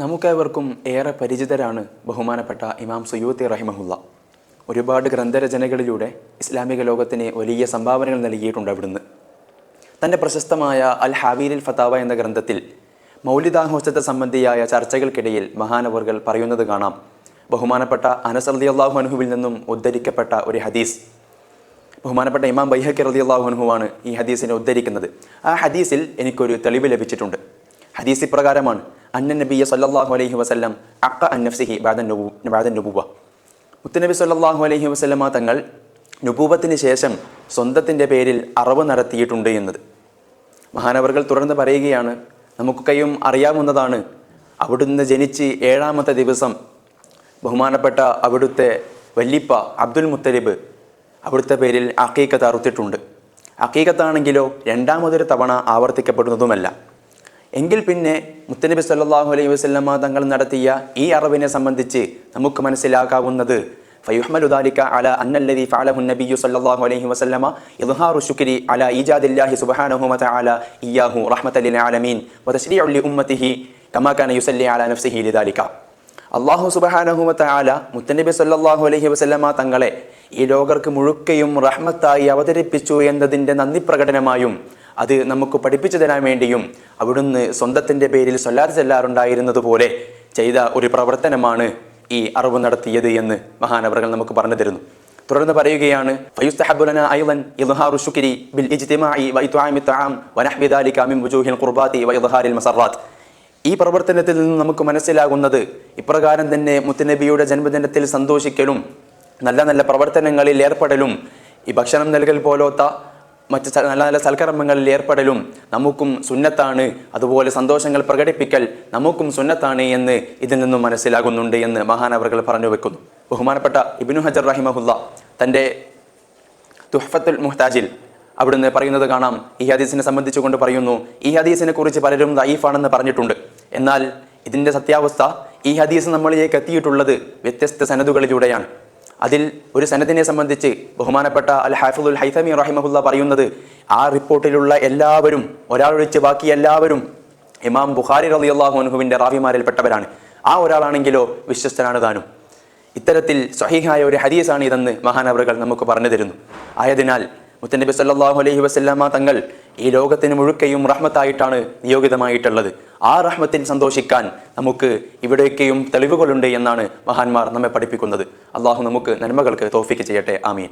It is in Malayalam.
നമുക്കേവർക്കും ഏറെ പരിചിതരാണ് ബഹുമാനപ്പെട്ട ഇമാം സുയൂത്തി റഹിമഹുല്ല. ഒരുപാട് ഗ്രന്ഥരചനകളിലൂടെ ഇസ്ലാമിക ലോകത്തിന് വലിയ സംഭാവനകൾ നൽകിയിട്ടുണ്ട് അവിടുന്ന്. തന്റെ പ്രശസ്തമായ അൽ ഹാവീലിൽ ഫതാവ എന്ന ഗ്രന്ഥത്തിൽ മൗലിദാഘോഷത്തെ സംബന്ധിയായ ചർച്ചകൾക്കിടയിൽ മഹാനവറുകൾ പറയുന്നത് കാണാം. ബഹുമാനപ്പെട്ട അനസ് റളിയല്ലാഹു അള്ളാഹു അനുഹുവിൽ നിന്നും ഉദ്ധരിക്കപ്പെട്ട ഒരു ഹദീസ്. ബഹുമാനപ്പെട്ട ഇമാം ബൈഹക്കി റതി അള്ളാഹുനുഹുവാണ് ഈ ഹദീസിനെ ഉദ്ധരിക്കുന്നത്. ആ ഹദീസിൽ എനിക്കൊരു തെളിവ് ലഭിച്ചിട്ടുണ്ട്. ഹദീസ് ഇപ്രകാരമാണ്. അന്ന നബിയ സല്ലല്ലാഹു അലൈഹി വസ്ലം അക്ക അന്നഫ്സിഹി ബാദൻ നുബു ബാദൻ നുബുവ മുത്തുനബി സല്ലല്ലാഹു അലൈഹി വസ്ലമ തങ്ങൾ നുബൂവത്തിന് ശേഷം സ്വന്തത്തിന്റെ പേരിൽ അറവ് നടത്തിയിട്ടുണ്ട് എന്നത്. മഹാനവറുകൾ തുടർന്ന് പറയുകയാണ് നമുക്കൊക്കെയും അറിയാവുന്നതാണ് അവിടുന്ന് ജനിച്ച് ഏഴാമത്തെ ദിവസം ബഹുമാനപ്പെട്ട അവിടുത്തെ വല്ലിപ്പ അബ്ദുൽ മുത്തലിബ് അവിടുത്തെ പേരിൽ അക്കീക്കത്ത് അറുത്തിട്ടുണ്ട്. അക്കീക്കത്താണെങ്കിലോ രണ്ടാമതൊരു തവണ ആവർത്തിക്കപ്പെടുന്നതുമല്ല. എങ്കിൽ പിന്നെ മുത്തനബി സല്ലാഹു അലൈഹി വസ്ലമ തങ്ങൾ നടത്തിയ ഈ അറിവിനെ സംബന്ധിച്ച് നമുക്ക് മനസ്സിലാക്കാവുന്നത്. ഫയുഹ്മലുദാലിക്ക അല അന്നല്ലതി ഫാലഹു നബിയു സല്ലല്ലാഹു അലൈഹി വസല്ലമ ഇദ്ഹാറു ശുക്രി അല ഈജാദില്ലാഹി സുബ്ഹാനഹു വതആല ഇയ്യാഹു റഹ്മത്തൽ ലിൽ ആലമീൻ വതശ്രീഉ ലി ഉമ്മതിഹി കമാ കാന യുസല്ലി അല നഫ്സിഹി ലിദാലിക. അള്ളാഹു സുബ്ഹാനഹു വതആല മുത്തനബി സല്ലല്ലാഹു അലൈഹി വസല്ലമ തങ്ങളെ ഈ ലോകർക്ക് മുഴുക്കയും റഹ്മത്തായി അവതരിപ്പിച്ചു എന്നതിന്റെ നന്ദി പ്രകടനമായും അത് നമുക്ക് പഠിപ്പിച്ചു തരാൻ വേണ്ടിയും അവിടുന്ന് സ്വന്തത്തിന്റെ പേരിൽ സൊല്ലാർ ചെല്ലാറുണ്ടായിരുന്നത് പോലെ ചെയ്ത ഒരു പ്രവർത്തനമാണ് ഈ അറിവ് നടത്തിയത് എന്ന് മഹാനവറുകൾ നമുക്ക് പറഞ്ഞു തരുന്നു. തുടർന്ന് പറയുകയാണ് ഈ പ്രവർത്തനത്തിൽ നിന്ന് നമുക്ക് മനസ്സിലാകുന്നത് ഇപ്രകാരം തന്നെ മുത്തുനബിയുടെ ജന്മദിനത്തിൽ സന്തോഷിക്കലും നല്ല നല്ല പ്രവർത്തനങ്ങളിൽ ഏർപ്പെടലും ഈ ഭക്ഷണം നൽകൽ പോലത്തെ മറ്റ് നല്ല നല്ല സൽക്കർമ്മങ്ങളിൽ ഏർപ്പെടലും നമുക്കും സുന്നത്താണ്. അതുപോലെ സന്തോഷങ്ങൾ പ്രകടിപ്പിക്കൽ നമുക്കും സുന്നത്താണ് എന്ന് ഇതിൽ നിന്നും മനസ്സിലാകുന്നുണ്ട് എന്ന് മഹാനവറുകൾ പറഞ്ഞു വെക്കുന്നു. ബഹുമാനപ്പെട്ട ഇബിനു ഹജർ റഹിമഹുല്ല തന്റെ തുഹഫത്തുൽ മുഹ്താജിൽ അവിടുന്ന് പറയുന്നത് കാണാം. ഈ ഹദീസിനെ സംബന്ധിച്ചുകൊണ്ട് പറയുന്നു ഈ ഹദീസിനെ കുറിച്ച് പലരും ദൈഫാണെന്ന് പറഞ്ഞിട്ടുണ്ട്. എന്നാൽ ഇതിന്റെ സത്യാവസ്ഥ ഈ ഹദീസ് നമ്മളിലേക്ക് എത്തിയിട്ടുള്ളത് വ്യത്യസ്ത സനദുകളിലൂടെയാണ്. അതിൽ ഒരു സന്നദ്ധിനെ സംബന്ധിച്ച് ബഹുമാനപ്പെട്ട അൽ ഹാഫിദുൽ ഹൈസമി റഹിമഹുല്ല പറയുന്നത് ആ റിപ്പോർട്ടിലുള്ള എല്ലാവരും ഒരാളൊഴിച്ച് ബാക്കി എല്ലാവരും ഇമാം ബുഖാരി റളിയല്ലാഹു അൻഹുവിന്റെ റാവിമാരിൽപ്പെട്ടവരാണ് ആ ഒരാളാണെങ്കിലോ വിശ്വസ്തനാണ് താനും. ഇത്തരത്തിൽ സ്വഹീഹായ ഒരു ഹദീസാണ് ഇതെന്ന് മഹാനവറുകൾ നമുക്ക് പറഞ്ഞു തരുന്നു. ആയതിനാൽ മുത്തനബി സല്ലാഹു അലൈഹി വസ്ല്ലാമ തങ്ങൾ ഈ ലോകത്തിന് മുഴുക്കയും റഹ്മത്തായിട്ടാണ് നിയോഗിതമായിട്ടുള്ളത്. ആ റഹ്മത്തിൽ സന്തോഷിക്കാൻ നമുക്ക് ഇവിടെയൊക്കെയും തെളിവുകളുണ്ട് എന്നാണ് മഹാന്മാർ നമ്മെ പഠിപ്പിക്കുന്നത്. അള്ളാഹു നമുക്ക് നന്മകൾക്ക് തോഫിക്ക് ചെയ്യട്ടെ. ആമീൻ.